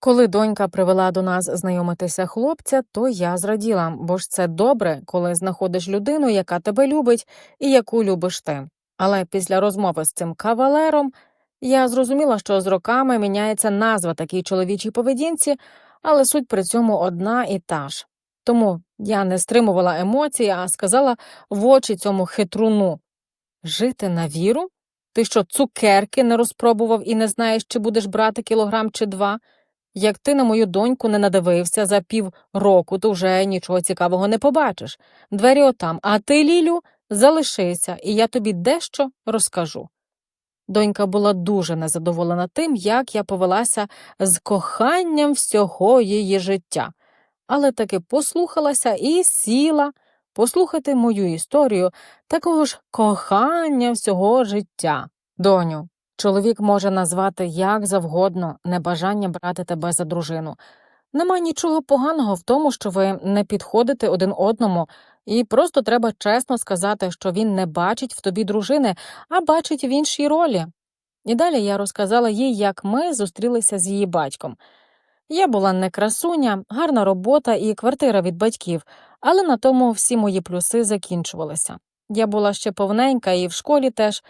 Коли донька привела до нас знайомитися хлопця, то я зраділа, бо ж це добре, коли знаходиш людину, яка тебе любить і яку любиш ти. Але після розмови з цим кавалером я зрозуміла, що з роками міняється назва такій чоловічій поведінці, але суть при цьому одна і та ж. Тому я не стримувала емоції, а сказала в очі цьому хитруну Жити на віру? Ти що, цукерки не розпробував і не знаєш, чи будеш брати кілограм чи два? Як ти на мою доньку не надивився за пів року, то вже нічого цікавого не побачиш. Двері отам, а ти, Лілю, залишися, і я тобі дещо розкажу. Донька була дуже незадоволена тим, як я повелася з коханням всього її життя, але таки послухалася і сіла послухати мою історію такого ж кохання всього життя. Доню, чоловік може назвати як завгодно небажання брати тебе за дружину. Нема нічого поганого в тому, що ви не підходите один одному, і просто треба чесно сказати, що він не бачить в тобі дружини, а бачить в іншій ролі. І далі я розказала їй, як ми зустрілися з її батьком. Я була не красуня, гарна робота і квартира від батьків, але на тому всі мої плюси закінчувалися. Я була ще повненька і в школі теж,